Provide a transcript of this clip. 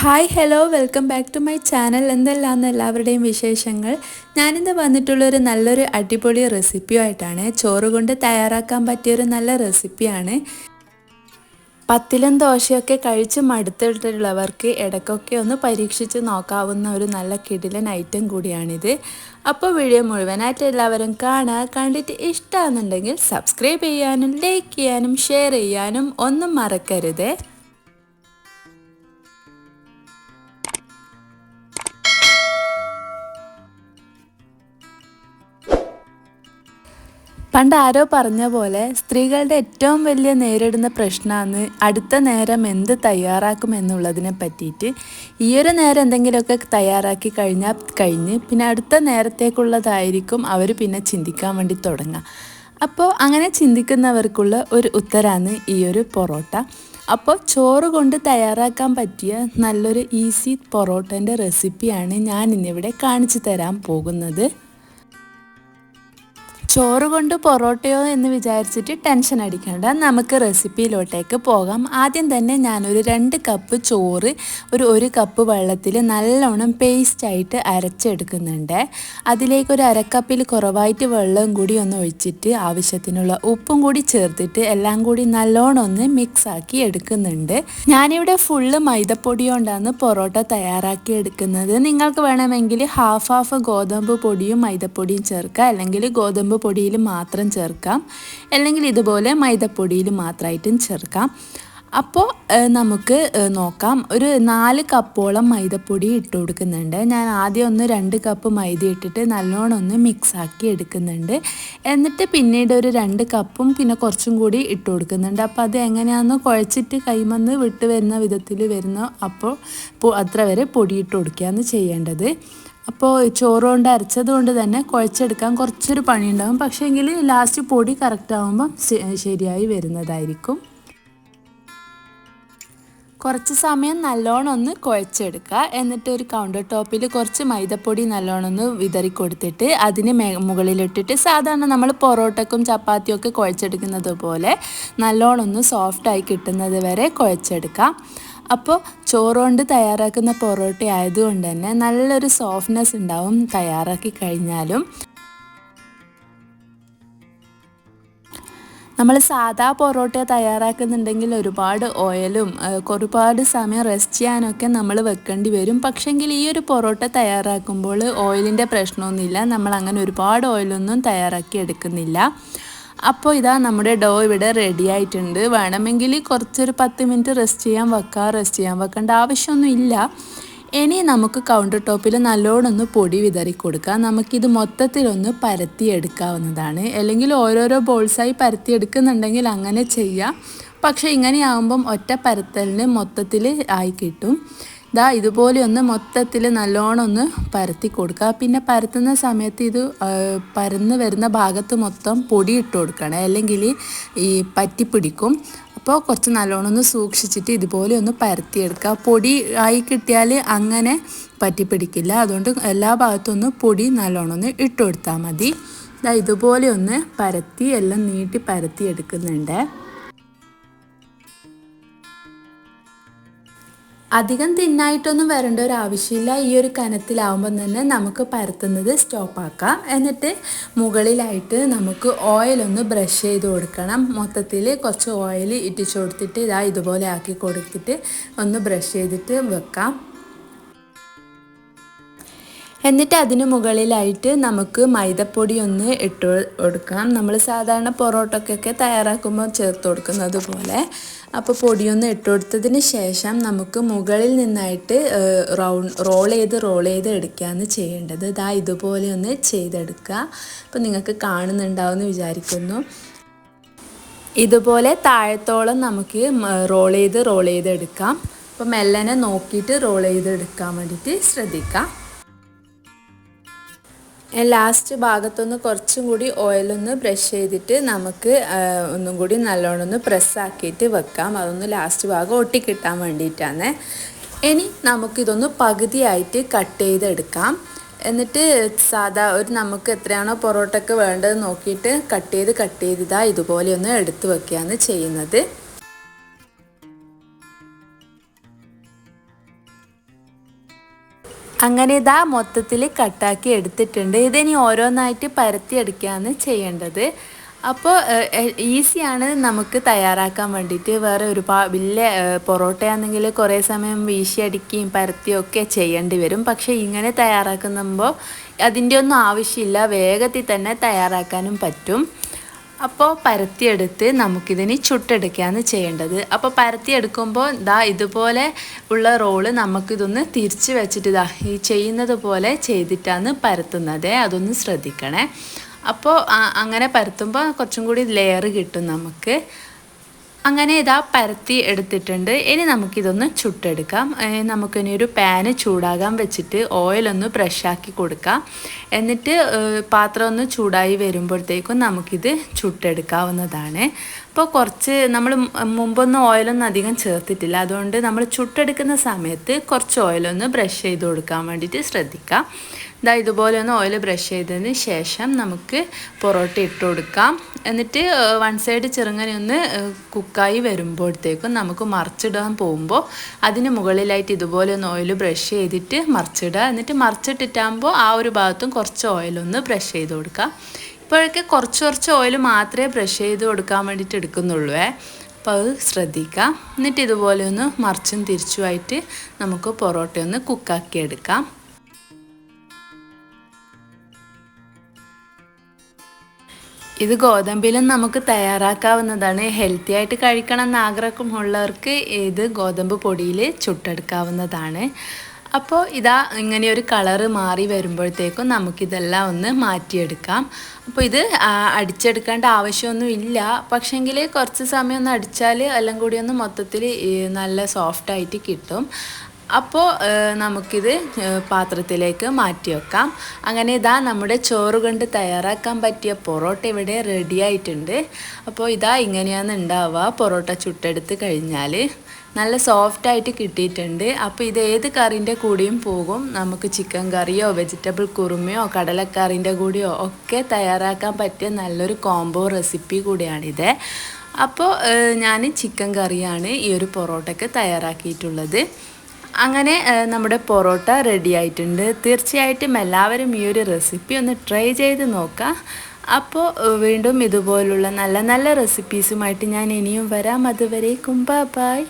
Hi hello welcome back to my channel എന്തെല്ലാന്ന് എല്ലാവരുടെയും വിശേഷങ്ങൾ? ഞാനിന്ന് വന്നിട്ടുള്ളൊരു നല്ലൊരു അടിപൊളി റെസിപ്പിയുമായിട്ടാണ്. ചോറ് കൊണ്ട് തയ്യാറാക്കാൻ പറ്റിയൊരു നല്ല റെസിപ്പിയാണ്. പത്തിലും ദോശയൊക്കെ കഴിച്ച് മടുത്തിട്ടുള്ളവർക്ക് ഇടയ്ക്കൊക്കെ ഒന്ന് പരീക്ഷിച്ച് നോക്കാവുന്ന ഒരു നല്ല കിടിലൻ ഐറ്റം കൂടിയാണിത്. അപ്പോൾ വീഡിയോ മുഴുവനായിട്ട് എല്ലാവരും കാണുക കണ്ടിട്ട് ഇഷ്ടമാണെന്നുണ്ടെങ്കിൽ സബ്സ്ക്രൈബ് ചെയ്യാനും ലൈക്ക് ചെയ്യാനും ഷെയർ ചെയ്യാനും ഒന്നും മറക്കരുതേ. പണ്ട് ആരോ പറഞ്ഞ പോലെ സ്ത്രീകളുടെ ഏറ്റവും വലിയ നേരിടുന്ന പ്രശ്നമാണ് അടുത്ത നേരം എന്ത് തയ്യാറാക്കും എന്നുള്ളതിനെ പറ്റിയിട്ട് ഈ ഒരു നേരം എന്തെങ്കിലുമൊക്കെ തയ്യാറാക്കി കഴിഞ്ഞാൽ കഴിഞ്ഞ് പിന്നെ അടുത്ത നേരത്തേക്കുള്ളതായിരിക്കും അവർ പിന്നെ ചിന്തിക്കാൻ വേണ്ടി തുടങ്ങുക അപ്പോൾ അങ്ങനെ ചിന്തിക്കുന്നവർക്കുള്ള ഒരു ഉത്തരാണ് ഈ ഒരു പൊറോട്ട. അപ്പോൾ ചോറ് കൊണ്ട് തയ്യാറാക്കാൻ പറ്റിയ നല്ലൊരു ഈസി പൊറോട്ടന്റെ റെസിപ്പിയാണ് ഞാൻ ഇന്നിവിടെ കാണിച്ചു തരാൻ പോകുന്നത്. ചോറ് കൊണ്ട് പൊറോട്ടയോ എന്ന് വിചാരിച്ചിട്ട് ടെൻഷൻ അടിക്കേണ്ട. നമുക്ക് റെസിപ്പിയിലോട്ടേക്ക് പോകാം. ആദ്യം തന്നെ ഞാനൊരു രണ്ട് കപ്പ് ചോറ് ഒരു ഒരു കപ്പ് വെള്ളത്തിൽ നല്ലോണം പേസ്റ്റായിട്ട് അരച്ചെടുക്കുന്നുണ്ട്. അതിലേക്ക് ഒരു അരക്കപ്പിൽ കുറവായിട്ട് വെള്ളം കൂടി ഒന്ന് ഒഴിച്ചിട്ട് ആവശ്യത്തിനുള്ള ഉപ്പും കൂടി ചേർത്തിട്ട് എല്ലാം കൂടി നല്ലോണം ഒന്ന് മിക്സ് ആക്കി എടുക്കുന്നുണ്ട്. ഞാനിവിടെ ഫുള്ള് മൈദപ്പൊടി കൊണ്ടാണ് പൊറോട്ട തയ്യാറാക്കി എടുക്കുന്നത്. നിങ്ങൾക്ക് വേണമെങ്കിൽ ഹാഫ് ഹാഫ് ഗോതമ്പ് പൊടിയും മൈദപ്പൊടിയും ചേർക്കുക. അല്ലെങ്കിൽ ഗോതമ്പ് പൊടിയിൽ മാത്രം ചേർക്കാം. അല്ലെങ്കിൽ ഇതുപോലെ മൈദപ്പൊടിയിൽ മാത്രമായിട്ടും ചേർക്കാം. അപ്പോൾ നമുക്ക് നോക്കാം. ഒരു നാല് കപ്പോളം മൈദപ്പൊടി ഇട്ട് കൊടുക്കുന്നുണ്ട്. ഞാൻ ആദ്യം ഒന്ന് രണ്ട് കപ്പ് മൈദ ഇട്ടിട്ട് നല്ലോണം ഒന്ന് മിക്സാക്കി എടുക്കുന്നുണ്ട്. എന്നിട്ട് പിന്നീട് ഒരു രണ്ട് കപ്പും പിന്നെ കുറച്ചും കൂടി ഇട്ട് കൊടുക്കുന്നുണ്ട്. അപ്പോൾ അത് എങ്ങനെയാണെന്ന് കുഴച്ചിട്ട് കൈമന്ന് വിട്ട് വരുന്ന വിധത്തിൽ വരുന്ന അപ്പോൾ അത്ര വരെ പൊടി ഇട്ട് കൊടുക്കുകയാണ് ചെയ്യേണ്ടത്. അപ്പോൾ ചോറ് കൊണ്ട് അരച്ചത് കൊണ്ട് തന്നെ കുഴച്ചെടുക്കാൻ കുറച്ചൊരു പണിയുണ്ടാകും പക്ഷേ എങ്കിൽ ലാസ്റ്റ് പൊടി കറക്റ്റ് ആകുമ്പം ശരിയായി വരുന്നതായിരിക്കും. കുറച്ച് സമയം നല്ലോണം ഒന്ന് കുഴച്ചെടുക്കുക എന്നിട്ട് ഒരു കൗണ്ടർ ടോപ്പിൽ കുറച്ച് മൈദപ്പൊടി നല്ലോണം ഒന്ന് വിതറി കൊടുത്തിട്ട് അതിന് മേ മുകളിലിട്ടിട്ട് സാധാരണ നമ്മൾ പൊറോട്ടക്കും ചപ്പാത്തിയും ഒക്കെ കുഴച്ചെടുക്കുന്നത് പോലെ നല്ലോണം ഒന്ന് സോഫ്റ്റായി കിട്ടുന്നത് വരെ കുഴച്ചെടുക്കാം. അപ്പോൾ ചോറുകൊണ്ട് തയ്യാറാക്കുന്ന പൊറോട്ട ആയതുകൊണ്ട് തന്നെ നല്ലൊരു സോഫ്റ്റ്നെസ് ഉണ്ടാവും തയ്യാറാക്കി കഴിഞ്ഞാലും. നമ്മൾ സാധാ പൊറോട്ട തയ്യാറാക്കുന്നുണ്ടെങ്കിൽ ഒരുപാട് ഓയിലും ഒരുപാട് സമയം റെസ്റ്റ് ചെയ്യാനൊക്കെ നമ്മൾ വെക്കേണ്ടി വരും. പക്ഷെങ്കിൽ ഈ ഒരു പൊറോട്ട തയ്യാറാക്കുമ്പോൾ ഓയിലിന്റെ പ്രശ്നമൊന്നുമില്ല. നമ്മൾ അങ്ങനെ ഒരുപാട് ഓയിലൊന്നും തയ്യാറാക്കി എടുക്കുന്നില്ല. അപ്പോൾ ഇതാ നമ്മുടെ ഡോ ഇവിടെ റെഡി ആയിട്ടുണ്ട്. വേണമെങ്കിൽ കുറച്ചൊരു പത്ത് മിനിറ്റ് റെസ്റ്റ് ചെയ്യാൻ വെക്കാം റെസ്റ്റ് ചെയ്യാൻ വെക്കേണ്ട ആവശ്യമൊന്നും ഇല്ല. ഇനി നമുക്ക് കൗണ്ടർ ടോപ്പിൽ നല്ലോണമൊന്ന് പൊടി വിതറി കൊടുക്കാം. നമുക്കിത് മൊത്തത്തിലൊന്ന് പരത്തിയെടുക്കാവുന്നതാണ് അല്ലെങ്കിൽ ഓരോരോ ബോൾസായി പരത്തിയെടുക്കുന്നുണ്ടെങ്കിൽ അങ്ങനെ ചെയ്യാം. പക്ഷേ ഇങ്ങനെയാകുമ്പം ഒറ്റ പരത്തലിന് മൊത്തത്തിൽ ആയി കിട്ടും. ഇതാ ഇതുപോലെ ഒന്ന് മൊത്തത്തിൽ നല്ലോണം ഒന്ന് പരത്തി കൊടുക്കുക. പിന്നെ പരത്തുന്ന സമയത്ത് ഇത് പരന്ന് വരുന്ന ഭാഗത്ത് മൊത്തം പൊടി ഇട്ട് കൊടുക്കണം. അല്ലെങ്കിൽ ഈ പറ്റിപ്പിടിക്കും അപ്പോൾ കുറച്ച് നല്ലോണം ഒന്ന് സൂക്ഷിച്ചിട്ട് ഇതുപോലെ ഒന്ന് പരത്തിയെടുക്കുക. പൊടി ആയി കിട്ടിയാൽ അങ്ങനെ പറ്റിപ്പിടിക്കില്ല അതുകൊണ്ട് എല്ലാ ഭാഗത്തും ഒന്ന് പൊടി നല്ലോണം ഒന്ന് ഇട്ട് കൊടുത്താൽ മതി. ഇതുപോലെ ഒന്ന് പരത്തി എല്ലാം നീട്ടി പരത്തി എടുക്കുന്നുണ്ട്. അധികം തിന്നായിട്ടൊന്നും വരേണ്ട ഒരു ആവശ്യമില്ല. ഈ ഒരു കനത്തിലാവുമ്പം തന്നെ നമുക്ക് പരത്തുന്നത് സ്റ്റോപ്പാക്കാം എന്നിട്ട് മുകളിലായിട്ട് നമുക്ക് ഓയിലൊന്ന് ബ്രഷ് ചെയ്ത് കൊടുക്കണം. മൊത്തത്തിൽ കുറച്ച് ഓയിൽ ഇട്ടിച്ചു കൊടുത്തിട്ട് ഇതാ ഇതുപോലെ ആക്കി കൊടുത്തിട്ട് ഒന്ന് ബ്രഷ് ചെയ്തിട്ട് വെക്കാം. എന്നിട്ട് അതിന് മുകളിലായിട്ട് നമുക്ക് മൈദപ്പൊടി ഒന്ന് ഇട്ട് കൊടുക്കാം. നമ്മൾ സാധാരണ പൊറോട്ടക്കൊക്കെ തയ്യാറാക്കുമ്പോൾ ചേർത്ത് കൊടുക്കുന്നത് പോലെ. അപ്പോൾ പൊടിയൊന്ന് ഇട്ട് കൊടുത്തതിന് ശേഷം നമുക്ക് മുകളിൽ നിന്നായിട്ട് റൗണ്ട് റോൾ ചെയ്ത് റോൾ ചെയ്ത് എടുക്കുകയാണ് ചെയ്യേണ്ടത്. ഇതാ ഇതുപോലെ ഒന്ന് ചെയ്തെടുക്കുക. അപ്പോൾ നിങ്ങൾക്ക് കാണുന്നുണ്ടാവുമെന്ന് വിചാരിക്കുന്നു. ഇതുപോലെ താഴത്തോളം നമുക്ക് റോൾ ചെയ്ത് റോൾ ചെയ്തെടുക്കാം. അപ്പോൾ മെല്ലനെ നോക്കിയിട്ട് റോൾ ചെയ്തെടുക്കാൻ വേണ്ടിയിട്ട് ശ്രദ്ധിക്കാം. ലാസ്റ്റ് ഭാഗത്തൊന്ന് കുറച്ചും കൂടി ഓയിലൊന്ന് ബ്രഷ് ചെയ്തിട്ട് നമുക്ക് ഒന്നും കൂടി നല്ലോണം ഒന്ന് പ്രസ്സാക്കിയിട്ട് വെക്കാം. അതൊന്ന് ലാസ്റ്റ് ഭാഗം ഒട്ടിക്കിട്ടാൻ വേണ്ടിയിട്ടാണ്. ഇനി നമുക്കിതൊന്ന് പകുതിയായിട്ട് കട്ട് ചെയ്തെടുക്കാം. എന്നിട്ട് സാധാ ഒരു നമുക്ക് എത്രയാണോ പൊറോട്ടയ്ക്ക് വേണ്ടത് നോക്കിയിട്ട് കട്ട് ചെയ്ത് കട്ട് ചെയ്തിതാ ഇതുപോലെ ഒന്ന് എടുത്ത് വെക്കുകയാണ് ചെയ്യുന്നത്. അങ്ങനെ ഇതാ മൊത്തത്തിൽ കട്ടാക്കി എടുത്തിട്ടുണ്ട്. ഇതിനി ഓരോന്നായിട്ട് പരത്തി എടുക്കുകയാണ് ചെയ്യേണ്ടത് അപ്പോൾ ഈസിയാണ് നമുക്ക് തയ്യാറാക്കാൻ വേണ്ടിയിട്ട് വേറെ ഒരുപാട് വലിയ പൊറോട്ടയാണെങ്കിൽ കുറേ സമയം വീശിയടിക്കുകയും പരത്തിയും ഒക്കെ ചെയ്യേണ്ടി വരും. പക്ഷേ ഇങ്ങനെ തയ്യാറാക്കുമ്പോൾ അതിന്റെ ഒന്നും ആവശ്യമില്ല. വേഗത്തിൽ തന്നെ തയ്യാറാക്കാനും പറ്റും. അപ്പോൾ പരത്തിയെടുത്ത് നമുക്കിതിന് ചുട്ടെടുക്കുകയാണ് ചെയ്യേണ്ടത്. അപ്പോൾ പരത്തിയെടുക്കുമ്പോൾ ഇതാ ഇതുപോലെ ഉള്ള റോൾ നമുക്കിതൊന്ന് തിരിച്ച് വെച്ചിട്ട് ഇതാ ഈ ചെയ്യുന്നത് പോലെ ചെയ്തിട്ടാണ് പരത്തുന്നത്. അതൊന്ന് ശ്രദ്ധിക്കണേ. അപ്പോൾ അങ്ങനെ പരത്തുമ്പോൾ കുറച്ചും കൂടി ലെയർ കിട്ടും നമുക്ക്. അങ്ങനെ ഇതാ പരത്തി എടുത്തിട്ടുണ്ട്. ഇനി നമുക്കിതൊന്ന് ചുട്ടെടുക്കാം. നമുക്കിനി ഒരു പാന് ചൂടാകാൻ വെച്ചിട്ട് ഓയിലൊന്ന് ബ്രഷാക്കി കൊടുക്കാം. എന്നിട്ട് പാത്രം ഒന്ന് ചൂടായി വരുമ്പോഴത്തേക്കും നമുക്കിത് ചുട്ടെടുക്കാവുന്നതാണ്. അപ്പോൾ കുറച്ച് നമ്മൾ മുമ്പൊന്നും ഓയിലൊന്നും അധികം ചേർത്തിട്ടില്ല. അതുകൊണ്ട് നമ്മൾ ചുട്ടെടുക്കുന്ന സമയത്ത് കുറച്ച് ഓയിലൊന്ന് ബ്രഷ് ചെയ്ത് കൊടുക്കാൻ വേണ്ടിയിട്ട് ശ്രദ്ധിക്കാം. ഇതാ ഇതുപോലെ ഒന്ന് ഓയിൽ ബ്രഷ് ചെയ്തതിന് ശേഷം നമുക്ക് പൊറോട്ട ഇട്ട് കൊടുക്കാം. എന്നിട്ട് വൺ സൈഡ് ചെറുങ്ങനെ ഒന്ന് കുക്കായി വരുമ്പോഴത്തേക്കും നമുക്ക് മറിച്ചിടാൻ പോകുമ്പോൾ അതിന് മുകളിലായിട്ട് ഇതുപോലെ ഒന്ന് ഓയിൽ ബ്രഷ് ചെയ്തിട്ട് മറിച്ചിടുക. എന്നിട്ട് മറിച്ചിട്ടിട്ടാകുമ്പോൾ ആ ഒരു ഭാഗത്തും കുറച്ച് ഓയിലൊന്ന് ബ്രഷ് ചെയ്ത് കൊടുക്കാം ഇപ്പോഴൊക്കെ കുറച്ച് കുറച്ച് ഓയിൽ മാത്രമേ ബ്രഷ് ചെയ്ത് കൊടുക്കാൻ വേണ്ടിയിട്ട് എടുക്കുന്നുള്ളൂ അപ്പോൾ അത് ശ്രദ്ധിക്കാം എന്നിട്ട് ഇതുപോലെ ഒന്ന് മറിച്ചും തിരിച്ചുമായിട്ട് നമുക്ക് പൊറോട്ട ഒന്ന് കുക്കാക്കി എടുക്കാം. ഇത് ഗോതമ്പിലും നമുക്ക് തയ്യാറാക്കാവുന്നതാണ്. ഹെൽത്തി ആയിട്ട് കഴിക്കണം എന്ന് ആഗ്രഹമുള്ളവർക്ക് ഇത് ഗോതമ്പ് പൊടിയിൽ ചുട്ടെടുക്കാവുന്നതാണ്. അപ്പോൾ ഇതാ ഇങ്ങനെ ഒരു കളറ് മാറി വരുമ്പോഴത്തേക്കും നമുക്കിതെല്ലാം ഒന്ന് മാറ്റിയെടുക്കാം. അപ്പോൾ ഇത് അടിച്ചെടുക്കേണ്ട ആവശ്യമൊന്നും ഇല്ല. പക്ഷെങ്കിൽ കുറച്ച് സമയം ഒന്ന് അടിച്ചാൽ എല്ലാം കൂടി ഒന്ന് മൊത്തത്തിൽ നല്ല സോഫ്റ്റായിട്ട് കിട്ടും. അപ്പോൾ നമുക്കിത് പാത്രത്തിലേക്ക് മാറ്റി വെക്കാം അങ്ങനെ ഇതാ നമ്മുടെ ചോറ് കൊണ്ട് തയ്യാറാക്കാൻ പറ്റിയ പൊറോട്ട ഇവിടെ റെഡി ആയിട്ടുണ്ട്. അപ്പോൾ ഇതാ ഇങ്ങനെയാണ് ഉണ്ടാവുക പൊറോട്ട ചുട്ടെടുത്ത് കഴിഞ്ഞാൽ നല്ല സോഫ്റ്റായിട്ട് കിട്ടിയിട്ടുണ്ട്. അപ്പോൾ ഇത് ഏത് കറിന്റെ കൂടെയും പോകും. നമുക്ക് ചിക്കൻ കറിയോ വെജിറ്റബിൾ കുറുമയോ കടലക്കറിന്റെ കൂടെയോ ഒക്കെ തയ്യാറാക്കാൻ പറ്റിയ നല്ലൊരു കോംബോ റെസിപ്പി കൂടിയാണിത്. അപ്പോൾ ഞാൻ ചിക്കൻ കറിയാണ് ഈ ഒരു പൊറോട്ടയ്ക്ക് തയ്യാറാക്കിയിട്ടുള്ളത്. അങ്ങനെ നമ്മുടെ പൊറോട്ട റെഡി ആയിട്ടുണ്ട്. തീർച്ചയായിട്ടും എല്ലാവരും ഈ ഒരു റെസിപ്പി ഒന്ന് ട്രൈ ചെയ്ത് നോക്കുക അപ്പോൾ വീണ്ടും ഇതുപോലുള്ള നല്ല നല്ല റെസിപ്പീസുമായിട്ട് ഞാൻ ഇനിയും വരാം. അതുവരേക്കും ബൈ